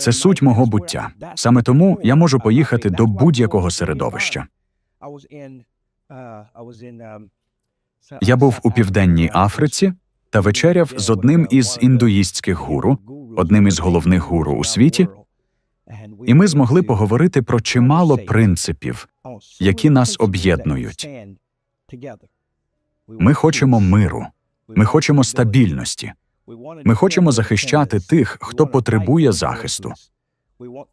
Це суть мого буття. Саме тому я можу поїхати до будь-якого середовища. Я був у південній Африці та вечеряв з одним із індуїстських гуру, одним із головних гуру у світі, і ми змогли поговорити про чимало принципів, які нас об'єднують. Ми хочемо миру, ми хочемо стабільності, ми хочемо захищати тих, хто потребує захисту.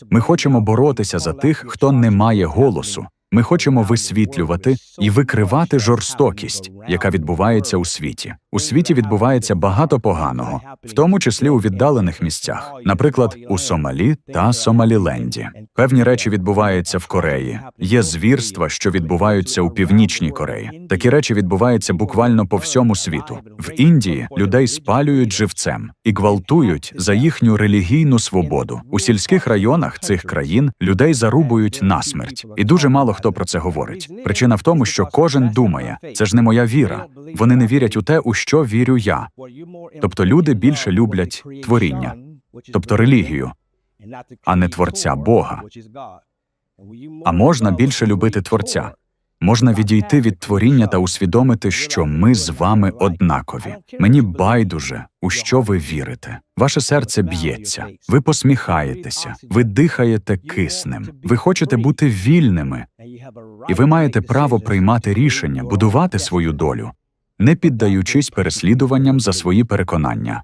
Ми хочемо боротися за тих, хто не має голосу. Ми хочемо висвітлювати і викривати жорстокість, яка відбувається у світі. У світі відбувається багато поганого, в тому числі у віддалених місцях, наприклад, у Сомалі та Сомаліленді. Певні речі відбуваються в Кореї. Є звірства, що відбуваються у північній Кореї. Такі речі відбуваються буквально по всьому світу. В Індії людей спалюють живцем і гвалтують за їхню релігійну свободу. У сільських районах цих країн людей зарубують насмерть, і дуже мало хто про це говорить. Причина в тому, що кожен думає, це ж не моя віра. Вони не вірять у те, у що вірю я. Тобто люди більше люблять творіння, тобто релігію, а не творця Бога. А можна більше любити творця. Можна відійти від творіння та усвідомити, що ми з вами однакові. Мені байдуже, у що ви вірите. Ваше серце б'ється, ви посміхаєтеся, ви дихаєте киснем, ви хочете бути вільними, і ви маєте право приймати рішення, будувати свою долю, не піддаючись переслідуванням за свої переконання.